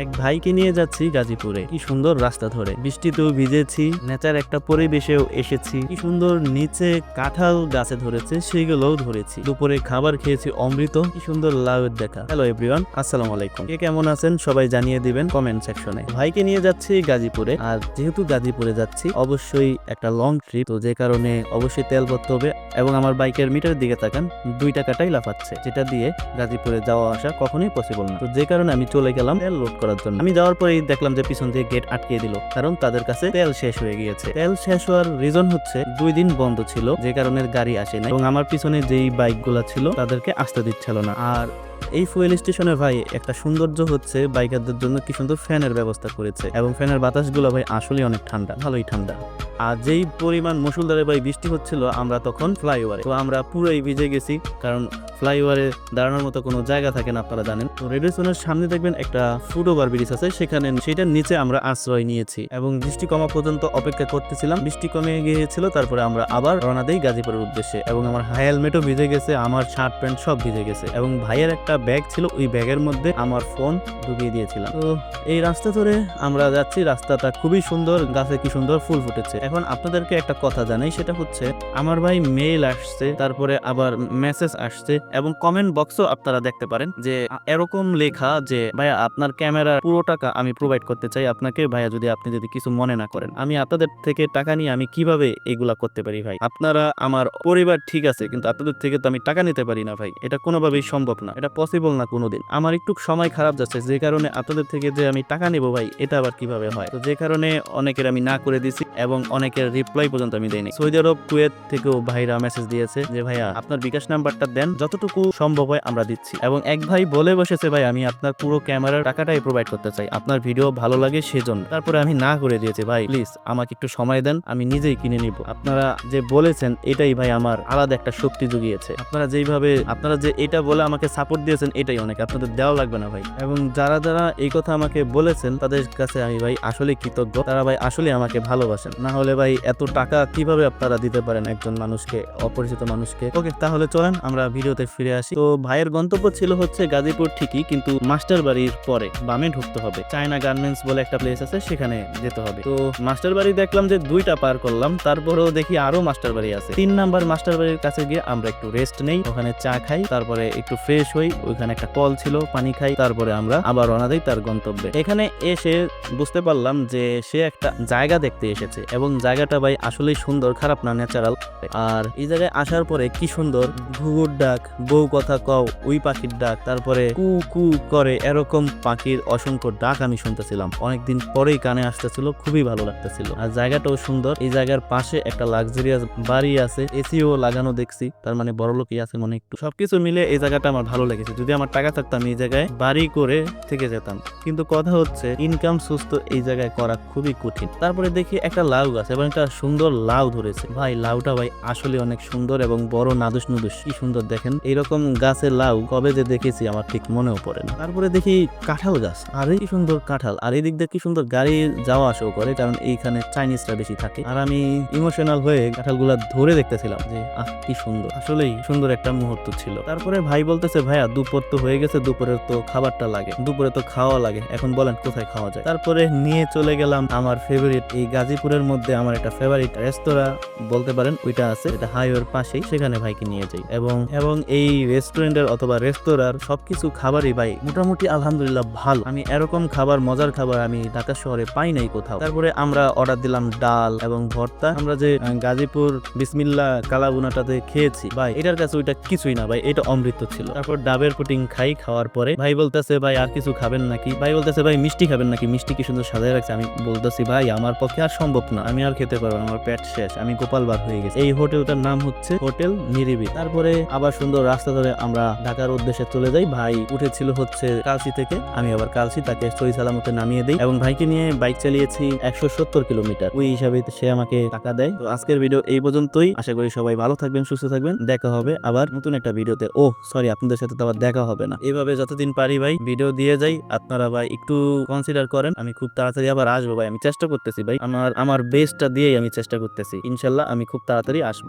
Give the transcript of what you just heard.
এক ভাইকে নিয়ে যাচ্ছি গাজীপুরে। কি সুন্দর রাস্তা ধরে। বৃষ্টিতেও ভিজেছি, নেচার একটা পরিবেশেও এসেছি। কি সুন্দর নিচে কাঁঠাল গাছে ধরেছে, সেগুলোও ধরেছি। দুপুরে খাবার খেয়েছি অমৃত, কি সুন্দর লাউয়ের দেখা। হ্যালো এভরিওয়ান, আসসালামু আলাইকুম। কে কেমন আছেন সবাই জানিয়ে দিবেন কমেন্ট সেকশনে। ভাইকে নিয়ে যাচ্ছি গাজীপুরে, আর যেহেতু গাজীপুরে যাচ্ছি, অবশ্যই একটা লং ট্রিপ তো যে কারণে অবশ্যই তেল ভরতে হবে এবং আমার বাইকের মিটার দিকে তাকান, দুই টাকাটাই লাফাচ্ছে, যেটা দিয়ে গাজীপুরে যাওয়া আসা কখনোই পসিবল না। তো যে কারণে আমি চলে গেলাম তেল লোড করার জন্য। আমি যাওয়ার পরেই দেখলাম যে পিছন দিয়ে গেট আটকে দিল, কারণ তাদের কাছে তেল শেষ হয়ে গিয়েছে। তেল শেষ হওয়ার রিজন হচ্ছে, দুই দিন বন্ধ ছিল, যে কারণে গাড়ি আসে না এবং আমার পিছনে যেই বাইকগুলো ছিল, তাদেরকে আসতে দিচ্ছিল না। আর এই ফুয়েল স্টেশনে ভাই একটা সৌন্দর্য হচ্ছে বাইকারদের জন্য কি সুন্দর ফ্যানের ব্যবস্থা করেছে এবং ফ্যানের বাতাসগুলো ভাই আসলে অনেক ঠান্ডা, ভালোই ঠান্ডা। আর যেই পরিমাণ মুসুলধারে ভাই বৃষ্টি হচ্ছিল, আমরা তখন ফ্লাইওভারে তো আমরা পুরোই ভিজে গেছি, কারণ ফ্লাইওভারে দাঁড়ানোর মতো কোনো জায়গা থাকে না, আপনারা জানেন। তো রেডিও স্টেশনের সামনে দেখবেন একটা ফুট ওভার ব্রিজ আছে, সেখানে সেটার নিচে আমরা আশ্রয় নিয়েছি এবং বৃষ্টি কমা পর্যন্ত অপেক্ষা করতেছিলাম। বৃষ্টি কমে গিয়েছিল, তারপরে আমরা আবার রওনা দিই গাজীপুরের উদ্দেশ্যে এবং আমার হেলমেটও ভিজে গেছে, আমার শার্ট প্যান্ট সব ভিজে গেছে এবং ভাইয়ের একটা ব্যাগ ছিল, ওই ব্যাগের মধ্যে আমার ফোন ঢুকিয়ে দিয়েছিলাম। তো এই রাস্তা ধরে আমরা যাচ্ছি, রাস্তাটা খুবই সুন্দর, গাছে কি সুন্দর ফুল ফুটেছে। এখন আপনাদেরকে একটা কথা জানাই, সেটা হচ্ছে আমার ভাই মেইল আসছে, তারপরে আবার মেসেজ আসছে, এবং কমেন্ট বক্সও আপনারা দেখতে পারেন যে এরকম লেখা যে, ভাইয়া, আপনার ক্যামেরার পুরো টাকা আমি প্রোভাইড করতে চাই আপনাকে, ভাইয়া, যদি আপনি যদি কিছু মনে না করেন। আমি আপনাদের থেকে টাকা নিয়ে আমি কীভাবে এগুলা করতে পারি ভাই? আপনারা, আমার পরিবার ঠিক আছে, কিন্তু আপনাদের থেকে তো আমি টাকা নিতে পারি না ভাই। এটা কোনোভাবেই সম্ভব না। এটা পসিবল না কোনোদিন। আমার একটু সময় খারাপ যাচ্ছে, যে কারণে আপনাদের থেকে যে আমি টাকা নেব ভাই, এটা আবার কীভাবে হয়? তো যে কারণে অনেকের আমি না করে দিছি এবং অনেকের রিপ্লাই পর্যন্ত আমি দেইনি। সৌদি আরব, কুয়েত থেকেও ভাইরা মেসেজ দিয়েছে যে, ভাইয়া, আপনার বিকাশ নাম্বারটা দেন, যতটুকু সম্ভব হয় আমরা দিচ্ছি। এবং এক ভাই বলে বসেছে, ভাই, আমি আপনার পুরো ক্যামেরার টাকাটাই প্রোভাইড করতে চাই। আপনার ভিডিও ভালো লাগে সেজন্য। তারপরে আমি না করে দিয়েছি, ভাই প্লিজ আমাকে একটু সময় দেন, আমি নিজেই কিনে নিব। আপনারা যে বলেছেন, এটাই ভাই আমার আলাদা একটা শক্তি জুগিয়েছে। আপনারা যেইভাবে, আপনারা যে এটা বলে আমাকে সাপোর্ট দিয়েছেন, এটাই অনেক। আপনাদের দেওয়া লাগবে না ভাই। এবং যারা যারা এই কথা আমাকে বলেছেন, তাদের কাছে আমি ভাই আসলে কৃতজ্ঞ। তারা ভাই আসলে আমাকে ভালোবাসেন। না হলে ভাই এত টাকা কীভাবে আপনারা দিতে পারেন একজন মানুষকে, অপরিচিত মানুষকে? ওকে, তাহলে চলেন, আমরা ভিডিওতে ফিরে আসি। তো ভাইয়ের গন্তব্য ছিল হচ্ছে গাজীপুর ঠিকই, কিন্তু মাস্টার বাড়ির পরে বামে ঢুকতে হবে। চায়না গার্মেন্টস বলে একটা প্লেস আছে, সেখানে যেতে হবে। তো মাস্টার বাড়ি দেখলাম যে দুইটা পার করলাম, তারপরেও দেখি আরও মাস্টার বাড়ি আছে। তিন নাম্বার মাস্টার বাড়ির কাছে গিয়ে আমরা একটু রেস্ট নেই, ওখানে চা খাই, তারপরে একটু ফ্রেশ হই ওইখানে একটা কল ছিল, পানি খাই, তারপরে আমরা আবার রওনা দিই তার গন্তব্যে। এখানে এসে বুঝতে পারলাম যে সে একটা জায়গা দেখতে এসেছে এবং জায়গাটা ভাই আসলেই সুন্দর, খারাপ না ন্যাচারাল আর এই জায়গায় আসার পরে কি সুন্দর, ঘুঘুর ডাক, বউ কথা কও, ওই পাখির ডাক, তারপরে কু কু করে এরকম পাখির অসংখ্য ডাক আমি শুনতেছিলাম। অনেকদিন পরেই কানে আসতেছিল, খুবই ভালো লাগতেছিল। আর জায়গাটাও সুন্দর, এই জায়গার পাশে একটা লাক্সারিয়াস বাড়ি আছে, এসিও লাগানো দেখছি, তার মানে বড় লোকই আছে মনে একটু। সবকিছু মিলে এই জায়গাটা আমার ভালো লেগেছে। যদি আমার টাকা থাকতো, আমি এই জায়গায় বাড়ি করে থেকে যেতাম। কিন্তু কথা হচ্ছে ইনকাম সুস্থ এই জায়গায় করা খুবই কঠিন। তারপরে দেখি একটা লাউ গাছ, এবং একটা সুন্দর লাউ ধরেছে। ভাই, লাউটা ভাই আসলে অনেক সুন্দর এবং বড় নাদুস নুদুস। কি সুন্দর দেখেন। এইরকম গাছের লাউ কবে যে দেখেছি আমার ঠিক মনেও পড়ে না। তারপরে দেখি কাঁঠাল গাছ। আর, কি সুন্দর কাঁঠাল। আর এই দিক দিয়ে কি সুন্দর গাড়ি যাওয়া আসাও করে, কারণ এইখানে চাইনিজরা বেশি থাকে। আর আমি ইমোশনাল হয়ে কাঁঠালগুলা ধরে দেখতেছিলাম যে, আহ, কি সুন্দর। আসলেই সুন্দর একটা মুহূর্ত ছিল। তারপরে ভাই বলতেছে, ভাইয়া দুপুর তো হয়ে গেছে দুপুরের তো খাবারটা লাগে। দুপুরে তো খাওয়া লাগে, এখন বলেন কোথায় খাওয়া যায়? তারপরে নিয়ে চলে গেলাম আমার ফেভারিট এই গাজীপুরের মধ্যে আমার একটা ফেভারিট রেস্তোরাঁ বলতে পারেন ওইটা আছে, এটা হাইওয়ের পাশেই, সেখানে ভাইকে নিয়ে যাই। এবং এবং এই রেস্টুরেন্টের অথবা রেস্তোরাঁর সবকিছু খাবারই ভাই মোটামুটি আলহামদুলিল্লাহ ভালো। আমি এরকম খাবার, মজার খাবার আমি ঢাকা শহরে পাই নাই কোথাও। তারপরে আমরা অর্ডার দিলাম ডাল এবং ভর্তা। আমরা যে গাজীপুর বিসমিল্লা কালাবুনাটাতে খেয়েছি, ভাই এটার কাছে ওইটা কিছুই না ভাই, এটা অমৃত ছিল। তারপর ডাবের পুটিং খাই, খাওয়ার পরে ভাই বলতেছে, ভাই, আর কিছু খাবেন নাকি? ভাই বলতেছে, ভাই, মিষ্টি খাবেন নাকি? মিষ্টি কি সুন্দর সাজায় রাখছে। আমি বলতেছি, ভাই, আমার পক্ষে আর সম্ভব না। আমি আর খেতে পারব আমার পেট শেষ। আমি গোপাল বার হয়ে গেছি। এই হোটেলটার নাম হচ্ছে হোটেল নিরিবি তারপরে আবার সুন্দর রাস্তা ধরে আমরা ঢাকার উদ্দেশ্যে চলে যাই। ভাই উঠেছিল হচ্ছে কালসি থেকে। আমি আবার কালসি, তাকে সই সালামতে নামিয়ে দিই। এবং ভাইকে নিয়ে বাইক চালিয়েছি একশো সত্তর কিলোমিটার। ওই হিসাবে সে আমাকে টাকা দেয়। তো আজকের ভিডিও এই পর্যন্তই। আশা করি সবাই ভালো থাকবেন, সুস্থ থাকবেন। দেখা হবে আবার নতুন একটা ভিডিওতে। ও সরি, আপনাদের সাথে তো আবার দেখা হবে না। এভাবে যতদিন পারি ভাই ভিডিও দিয়ে যাই। আপনারা ভাই একটু কনসিডার করেন। আমি খুব তাড়াতাড়ি আবার আসব ভাই। আমি চেষ্টা করতেছি ভাই। আমার আমার বেস্টটা দিয়েই আমি চেষ্টা করতেছি। ইনশাল্লাহ আমি খুব তাড়াতাড়ি আসব।